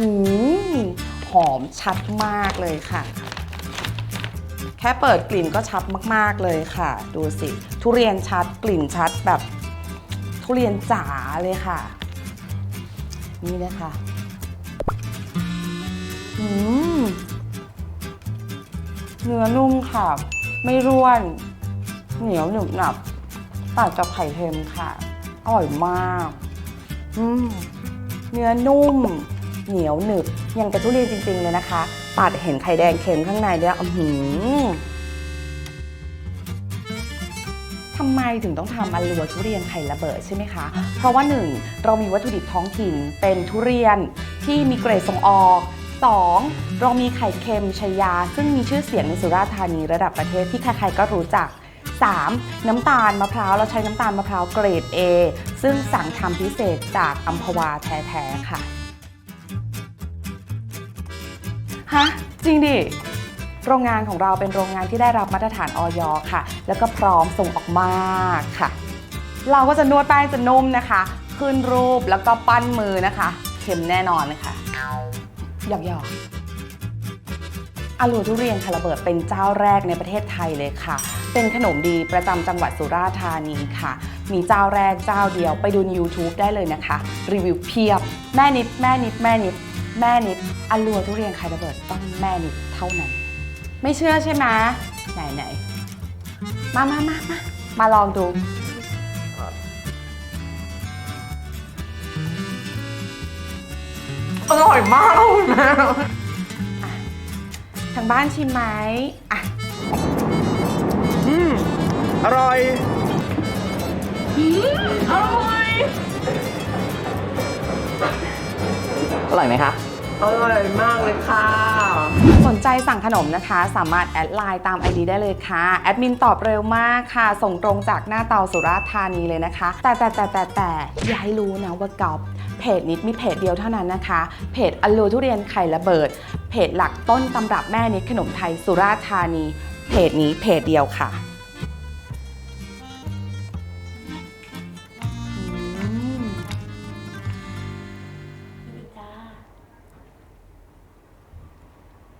หืมหอมชัดมากเลยค่ะ แค่เปิดกลิ่นก็ชัดมากๆเลยค่ะ ดูสิ ทุเรียนชัดกลิ่นชัดแบบ ทุเรียนจ๋าเลยค่ะ นี่นะคะอืมเนื้อนุ่มค่ะ ไม่ร่วน เหนียวหนึบหนับต่างจากไข่เค็มค่ะ อร่อยมากอืมเนื้อนุ่ม เหนียวหนึบยังกับทุเรียนจริง ๆ เลยนะคะปาดเห็นไข่แดงเค็มข้างในเนี่ยอื้อหือทำไมถึงต้องทำอลัวทุเรียนไข่ระเบิดใช่ไหมคะ เพราะว่าหนึ่งเรามีวัตถุดิบท้องถิ่นเป็นทุเรียนที่มีเกรดส่งออก 2. เรามีไข่เค็มชยา ซึ่งมีชื่อเสียงในสุราษฎร์ธานีระดับประเทศที่ใครๆก็รู้จัก 3. น้ำตาลมะพร้าวเราใช้น้ำตาลมะพร้าวเกรด A ซึ่งสั่งทำพิเศษจากอัมพวาแท้ๆค่ะ ฮะ จริงดิ โรงงานของเราเป็นโรงงานที่ได้รับมาตรฐานออยค่ะ แล้วก็พร้อมส่งออกมากค่ะ เราก็จะนวดแป้งจะนุ่มนะคะ ขึ้นรูปแล้วก็ปั้นมือนะคะเค็มแน่นอนเลยค่ะหยอกหยอกอาลูทุเรียนคาราเบิดเป็นเจ้าแรกในประเทศไทยเลยค่ะ เป็นขนมดีประจำจังหวัดสุราษฎร์ธานีค่ะ มีเจ้าแรกเจ้าเดียวไปดูใน YouTube ได้เลยนะคะ รีวิวเพียบ แม่นิด แม่นิด แม่นิด แม่นิดอาลัวทุเรียนคาราเบิดต้องแม่นิดเท่านั้น ไม่เชื่อใช่ไหมไหนไหนมามามามามาลองดู อร่อยมากคุณแม่ทางบ้านชิมไหมอะ อืม อร่อย อร่อยไหมคะ อร่อยมากเลยค่ะ สนใจสั่งขนมนะคะ สามารถแอดไลน์ตาม ID ได้เลยค่ะ แอดมินตอบเร็วมากค่ะ ส่งตรงจากหน้าเตาสุราษฎร์ธานีเลยนะคะ แต่แต่แต่แต่แต่อย่าให้รู้นะว่ากอฟเพจนิดมีเพจเดียวเท่านั้นนะคะ เพจอลูทุเรียนไข่ระเบิด เพจหลักต้นตำรับแม่นิดขนมไทยสุราษฎร์ธานี เพจนี้เพจเดียวค่ะ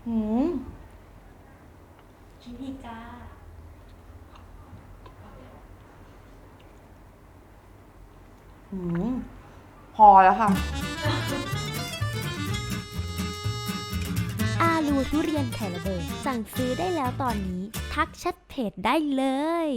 หืมคิดดีจ้าหืมพอแล้วค่ะ อาลูทุเรียนไข่ระเบิด สั่งซื้อได้แล้วตอนนี้ ทักแชทเพจได้เลย